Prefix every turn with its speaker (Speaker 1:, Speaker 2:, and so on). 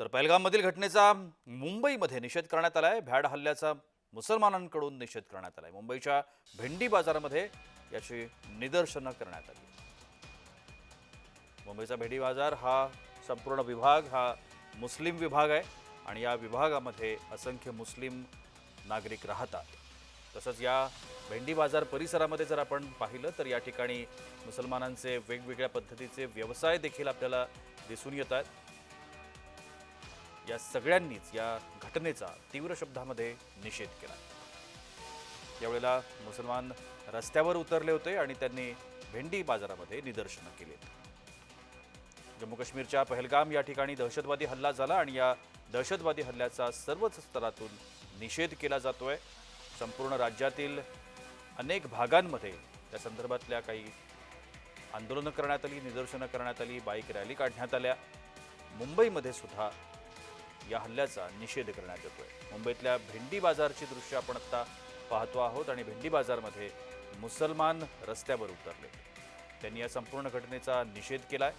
Speaker 1: तर पहलगाममधील घटनेचा मुंबईमध्ये निषेध करण्यात आलाय. भ्याड हल्ल्याचा मुसलमानांकडून निषेध करण्यात आलाय. मुंबईच्या भेंडी बाजारामध्ये याची निदर्शनं करण्यात आली. मुंबईचा भेंडी बाजार हा संपूर्ण विभाग हा मुस्लिम विभाग आहे आणि या विभागामध्ये असंख्य मुस्लिम नागरिक राहतात. तसंच या भेंडी बाजार परिसरामध्ये जर आपण पाहिलं तर या ठिकाणी मुसलमानांचे वेगवेगळ्या पद्धतीचे व्यवसाय देखील आपल्याला दिसून येत आहेत. या सगळ्यांनीच या घटनेचा तीव्र शब्दामध्ये निषेध केला. यावेळेला मुसलमान रस्त्यावर उतरले होते आणि त्यांनी भेंडी बाजारामध्ये निदर्शनं केली. जम्मू काश्मीरच्या पहलगाम या ठिकाणी दहशतवादी हल्ला झाला आणि या दहशतवादी हल्ल्याचा सर्वच स्तरातून निषेध केला जातोय. संपूर्ण राज्यातील अनेक भागांमध्ये त्या संदर्भातल्या काही आंदोलनं करण्यात आली निदर्शनं करण्यात आली बाईक रॅली काढण्यात आल्या. मुंबईमध्ये सुद्धा या हल्ल्याचा निषेध करण्यात येतोय. मुंबईतल्या भेंडी बाजारची दृश्य आपण आत्ता पाहतो आहोत आणि भेंडी बाजारमध्ये मुसलमान रस्त्यावर उतरले. त्यांनी या संपूर्ण घटनेचा निषेध केलाय.